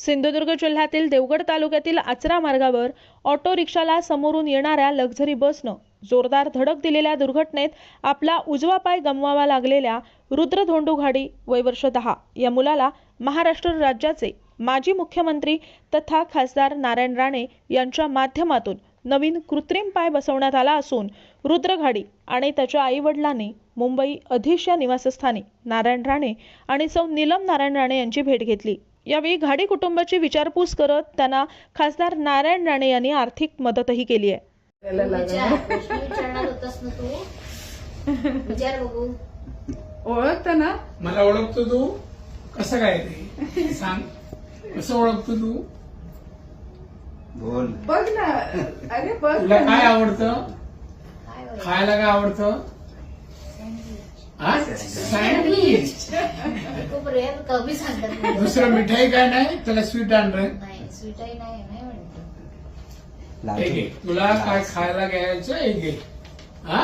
सिंधुदुर्ग जिल्ह्यातील देवगड तालुक्यातील आचरा मार्गावर ऑटो रिक्षाला समोरून येणाऱ्या लक्झरी बसनं जोरदार धडक दिलेल्या दुर्घटनेत आपला उजवा पाय गमवावा लागलेल्या रुद्र धोंडू घाडी दहा या मुलाला महाराष्ट्र राज्याचे माजी मुख्यमंत्री तथा खासदार नारायण राणे यांच्या माध्यमातून नवीन कृत्रिम पाय बसवण्यात आला असून रुद्र घाडी आणि त्याच्या आईवडिलांनी मुंबई अधीश या निवासस्थानी नारायण राणे आणि सौ नीलम नारायण राणे यांची भेट घेतली. यावेळी घाडी कुटुंबाची विचारपूस करत त्यांना खासदार नारायण राणे यांनी आर्थिक मदतही केली आहे. ओळखता ना? मला ओळखतो तू? कसं काय ते सांग. कसं ओळखतो तू? बोल बघ ना. अरे बघ तुला. काय आवडतं? खायला काय आवडतं? सँडविच खूप रेअर कमी सांगतात. दुसरं मिठाई काय नाही? त्याला स्वीट आण रे नाही स्वीटही नाही नाही म्हणतो. एक घे तुला काय खायला घ्यायचं? एक घे हा?